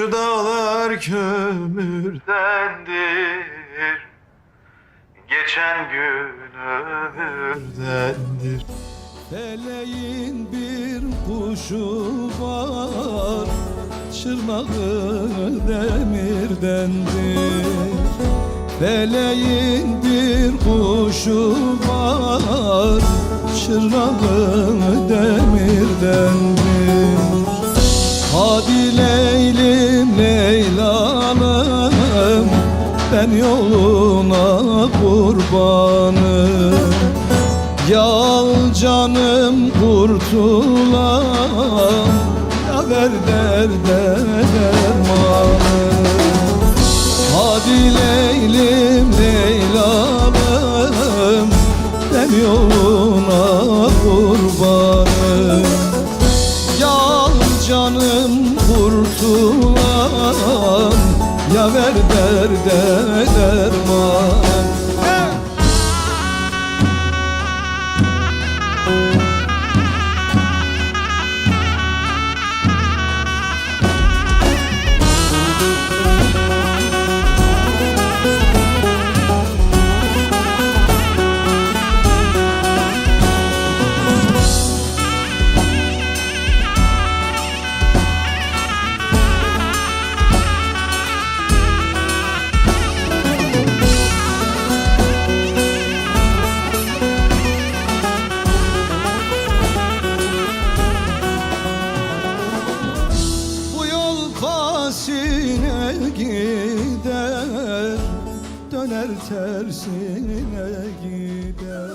Şu dağlar kömürdendir Geçen gün ömürdendir. Feleğin bir kuşu var Çırnağı demirdendir. Feleğin bir kuşu var Çırnağı Hadi Leylim Leylanım Ben yoluna kurbanım. Ya canım kurtulam Ya ver derde dermanım. Hadi Leylim Leylalım Ben yoluna kurbanım kurtulan Ya ver derde derman kasine gider. Döner tersine gider